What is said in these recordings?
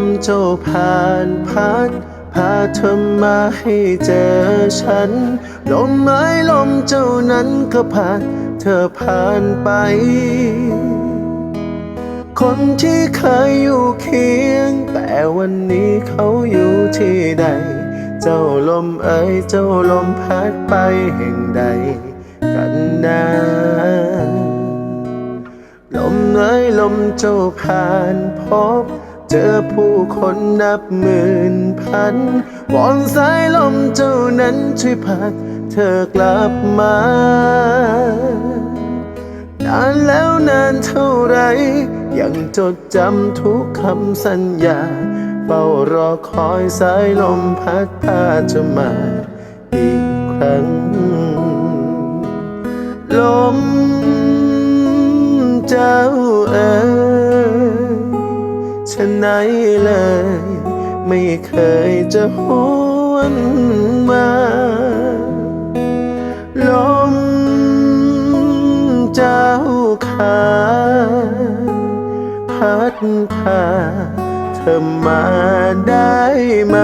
มเจ้าผ่านพัดพาเธอมาให้เจอฉัน ลมไม้ลมเจ้านั้นก็ผ่าน เธอผ่านไป คนที่เคยอยู่เคียง แต่วันนี้เขาอยู่ที่ใด เจ้าลมเอ๋ยเจ้าลมพัดไปแห่งใด กันนะลมเอ๋ยลมเจ้าผ่านพบ เจอผู้คนนับหมื่นพันวอนสายลมเจ้านั้นช่วยพัดเธอกลับมา นานแล้วนานเท่าไร ยังจดจำทุกคำสัญญา เฝ้ารอคอยสายลมพัดพาจะมาอีกครั้ง ลมเจ้าเอ๋ะไหนเลย ไม่เคยจะหวนมาลมเจ้าขาพัดพาเธอมาได้ไหม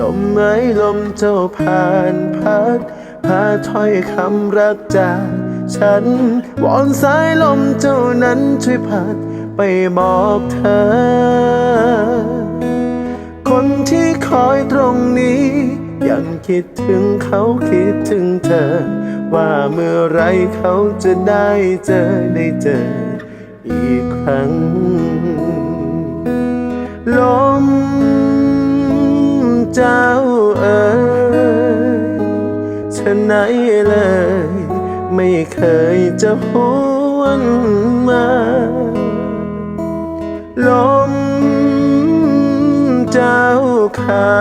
ลมเอ้ลมเจ้าผ่านพัดพาถ้อยคำรักจาก ฉัน วอนสายลมเจ้านั้นช่วยพัดไปบอกเธอ คนที่คอยตรงนี้ ยังคิดถึงเขาคิดถึงเธอ ว่าเมื่อไรเขาจะได้เจอได้เจออีกครั้ง ลมเจ้าเอ๋ยฉะไหนเลย ไม่เคยจะหวนมา ลมเจ้าขา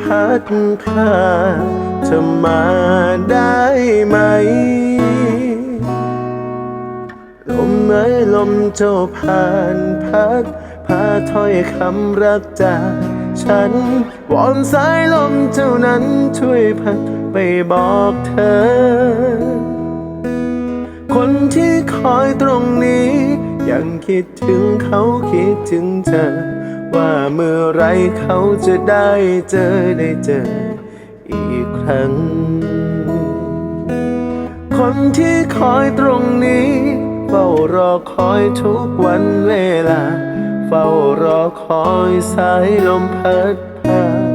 พัดพาเธอมาได้ไหม ลมเอ้ยลมเจ้าผ่านพัดพาถ้อยคำรักจากฉันวอนสายลมเจ้านั้นช่วยพัด ไปบอกเธอ คนที่คอยตรงนี้ ยังคิดถึงเขาคิดถึงเธอ ว่าเมื่อไรเขาจะได้เจอได้เจออีกครั้ง คนที่คอยตรงนี้เฝ้ารอคอยทุกวันเวลา เฝ้ารอคอยสายลมพัดผ่าน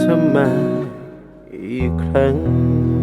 เธอมา อีกครั้ง